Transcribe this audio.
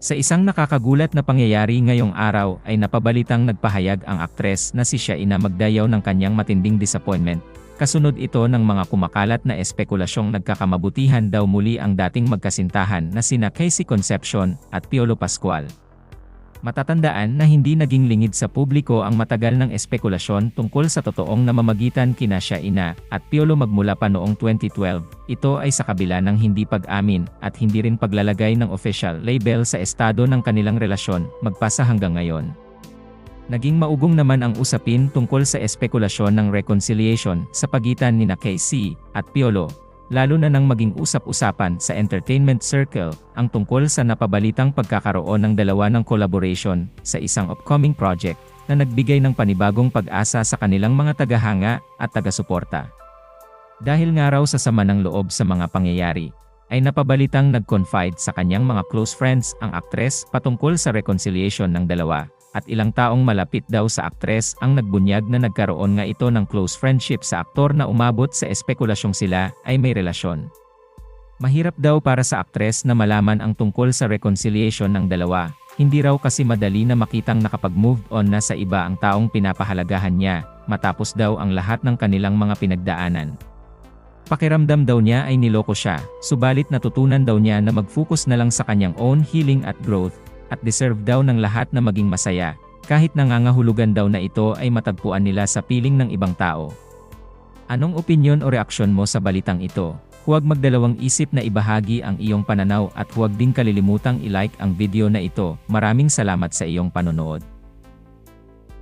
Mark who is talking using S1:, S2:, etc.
S1: Sa isang nakakagulat na pangyayari ngayong araw ay napabalitang nagpahayag ang aktres na si Shaina Magdayaw ng kanyang matinding disappointment. Kasunod ito ng mga kumakalat na espekulasyong nagkakamabutihan daw muli ang dating magkasintahan na sina Casey Concepcion at Piolo Pascual. Matatandaan na hindi naging lingid sa publiko ang matagal ng espekulasyon tungkol sa totoong namamagitan kina Shaina at Piolo magmula pa noong 2012. Ito ay sa kabila ng hindi pag-amin at hindi rin paglalagay ng official label sa estado ng kanilang relasyon magpasa hanggang ngayon. Naging maugong naman ang usapin tungkol sa espekulasyon ng reconciliation sa pagitan ni na KC at Piolo lalo na nang maging usap-usapan sa entertainment circle, ang tungkol sa napabalitang pagkakaroon ng dalawa ng collaboration sa isang upcoming project na nagbigay ng panibagong pag-asa sa kanilang mga tagahanga at taga-suporta. Dahil nga raw sa sama ng loob sa mga pangyayari, ay napabalitang nag-confide sa kanyang mga close friends ang aktres patungkol sa reconciliation ng dalawa at ilang taong malapit daw sa aktres ang nagbunyag na nagkaroon nga ito ng close friendship sa aktor na umabot sa espekulasyong sila ay may relasyon. Mahirap daw para sa aktres na malaman ang tungkol sa reconciliation ng dalawa, hindi raw kasi madali na makitang nakapag-move on na sa iba ang taong pinapahalagahan niya, matapos daw ang lahat ng kanilang mga pinagdaanan. Pakiramdam daw niya ay niloko siya, subalit natutunan daw niya na mag-focus na lang sa kanyang own healing at growth, at deserve daw ng lahat na maging masaya, kahit nangangahulugan daw na ito ay matagpuan nila sa piling ng ibang tao. Anong opinyon o reaksyon mo sa balitang ito? Huwag magdalawang isip na ibahagi ang iyong pananaw at huwag din kalilimutang i-like ang video na ito. Maraming salamat sa iyong panonood.